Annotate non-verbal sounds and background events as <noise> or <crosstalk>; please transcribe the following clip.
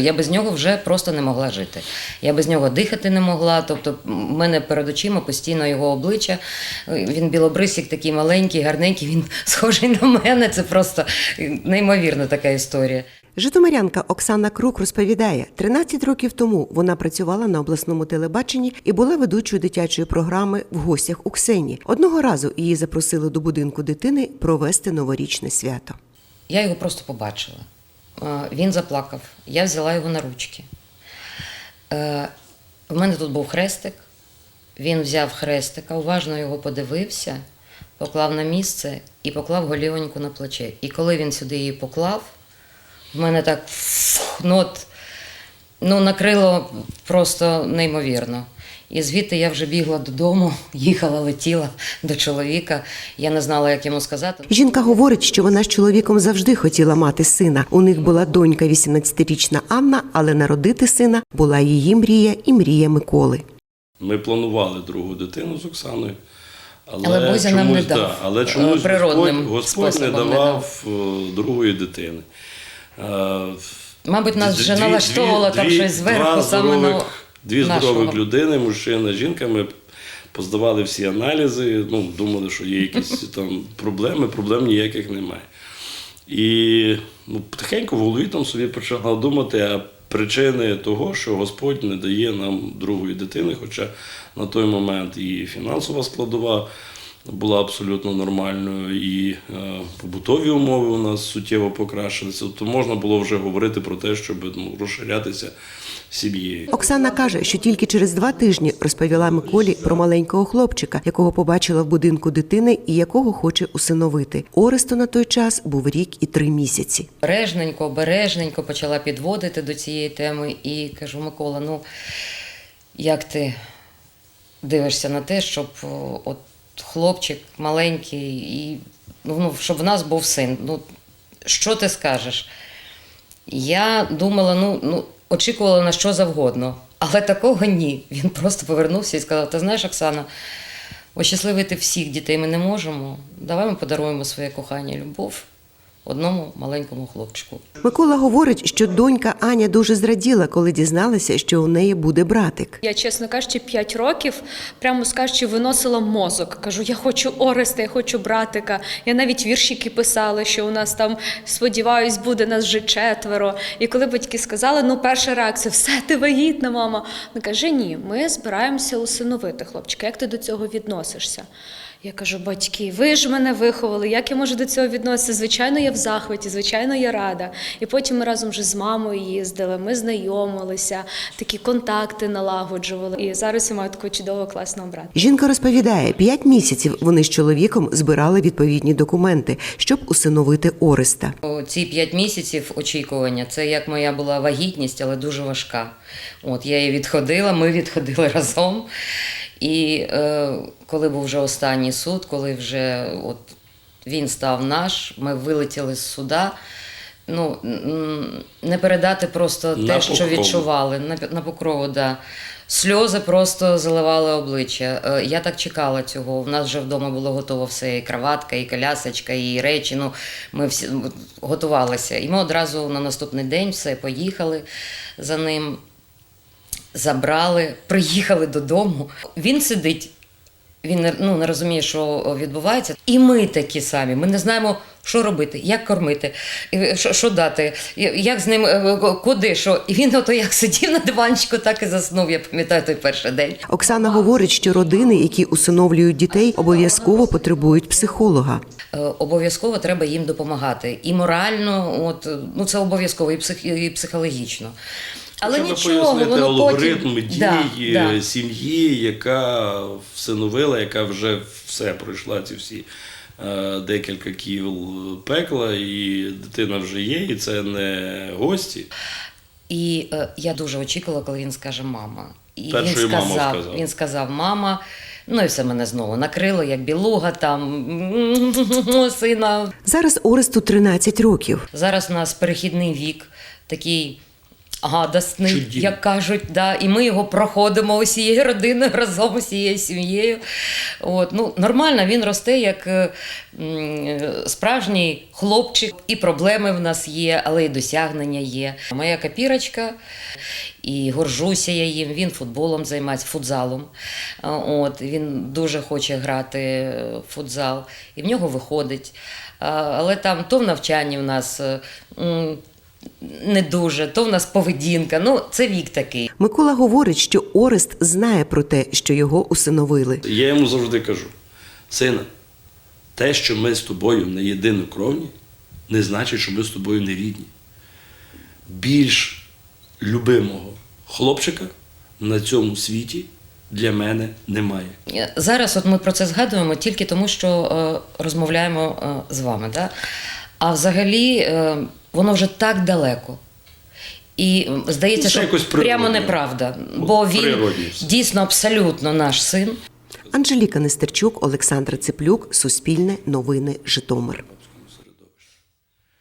Я без нього вже просто не могла жити. Я без нього дихати не могла. Тобто, в мене перед очима постійно його обличчя. Він білобрисік, такий маленький, гарненький. Він <laughs> схожий на мене. Це просто неймовірна така історія. Житомирянка Оксана Крук розповідає, 13 років тому вона працювала на обласному телебаченні і була ведучою дитячої програми в гостях у Ксені. Одного разу її запросили до будинку дитини провести новорічне свято. Я його просто побачила. Е, Він заплакав. Я взяла його на ручки. У В мене тут був хрестик. Він взяв хрестика, уважно його подивився, поклав на місце і поклав голівоньку на плече. І коли він сюди її поклав, в мене так фух, ну, накрило просто неймовірно. І звідти я вже бігла додому, <laughs> їхала, летіла до чоловіка. Я не знала, як йому сказати. Жінка говорить, що вона з чоловіком завжди хотіла мати сина. У них була донька 18-річна Анна, але народити сина була її мрія і мрія Миколи. Ми планували другу дитину з Оксаною. Але, Але Бозя нам не дав, да, але е, чомусь природним Господь, Господь не не давав е, другої дитини. Мабуть, нас вже дві- налаштовувало там дві- щось зверху, саме на Дві здорових людини, мужчина, жінка. Ми поздавали всі аналізи, ну, думали, що є якісь <laughs> там проблеми, проблем ніяких немає. І ну, потихеньку в голові там собі почала думати, а причини того, що Господь не дає нам другої дитини, хоча на той момент і фінансова складова була абсолютно нормальною, і е, побутові умови у нас суттєво покращилися. То можна було вже говорити про те, щоб ну, розширятися сім'єю. Оксана каже, що тільки через два тижні розповіла Миколі про маленького хлопчика, якого побачила в будинку дитини і якого хоче усиновити. Оресту на той час був рік і три місяці. Бережненько, обережненько почала підводити до цієї теми і кажу: Микола, ну як ти дивишся на те, щоб от хлопчик маленький, і ну, щоб в нас був син. Ну, що ти скажеш? Я думала, ну, ну, очікувала на що завгодно, але такого ні. Він просто повернувся і сказав: Ти знаєш, Оксана, ощасливити всіх дітей ми не можемо. Давай ми подаруємо своє кохання любов одному маленькому хлопчику. Микола говорить, що донька Аня дуже зраділа, коли дізналася, що у неї буде братик. Я, чесно кажучи, 5 років, прямо скажучи, виносила мозок. Кажу, я хочу Ореста, я хочу братика. Я навіть віршики писала, що у нас там, сподіваюсь, буде нас вже четверо. І коли батьки сказали, ну, перша реакція, все, ти вагітна, мама. Вона каже, ні, ми збираємося усиновити хлопчика. Як ти до цього відносишся? Я кажу, батьки, ви ж мене виховали. Як я можу до цього відноситися? Звичайно, я в захваті, звичайно, я рада. І потім ми разом вже з мамою їздили, ми знайомилися, такі контакти налагоджували. І зараз я маю такого чудового класного брата. Жінка розповідає, п'ять місяців вони з чоловіком збирали відповідні документи, щоб усиновити Ореста. Ці п'ять місяців очікування це як моя була вагітність, але дуже важка. От я її відходила, ми відходили <laughs> разом. І е, коли був вже останній суд, коли вже от він став наш, ми вилетіли з суда. Ну, не передати просто На те, що відчували. На, на покрову, да. Сльози просто заливали обличчя. Е, Я так чекала цього. У нас вже вдома було готово все: і кроватка, і колясочка, і речі. Ну, ми всі готувалися. І ми одразу на наступний день все поїхали за ним, забрали, приїхали додому. Він сидить. Він ну, не розуміє, що відбувається. І ми такі самі. Ми не знаємо, що робити, як кормити, що, що дати, як з ним е, куди, що. І він ото як сидів на диванчику, так і заснув. Я пам'ятаю той перший день. Оксана говорить, що родини, які усиновлюють дітей, обов'язково потребують психолога. Е, Обов'язково треба їм допомагати. І морально, от, ну це обов'язково, і, псих, і психологічно. Але Щоб нічого, пояснити воно алгоритм потім... дії Да, да. сім'ї, яка всиновила, яка вже все пройшла ці всі е, декілька кіл пекла, і дитина вже є, і це не гості. І е, я дуже очікувала, коли він скаже мама. І Першою він мама сказав, сказав. він сказав, мама. Ну і все мене знову накрило, як білуга, там сина. Зараз Оресту 13 років. Зараз у нас перехідний вік, такий гадосний, Чудів. як кажуть, да, і ми його проходимо усією родиною разом усією сім'єю. От, ну, нормально, він росте як е, е, справжній хлопчик, і проблеми в нас є, але і досягнення є. Моя копірочка, і горжуся я їм. Він футболом займається, футзалом. От, він дуже хоче грати в футзал, і в нього виходить. Але там то в навчанні в нас. Не дуже, то в нас поведінка. Ну, це вік такий. Микола говорить, що Орест знає про те, що його усиновили. Я йому завжди кажу: сина, те, що ми з тобою не єдинокровні, не значить, що ми з тобою не рідні. Більш любимого хлопчика на цьому світі для мене немає. Зараз от ми про це згадуємо тільки тому, що е, розмовляємо е, з вами. Да? А взагалі е, воно вже так далеко. І здається, що якось прямо неправда. Бо він природньо дійсно абсолютно наш син. Анжеліка Нестерчук, Олександра Циплюк, Суспільне, Новини, Житомир.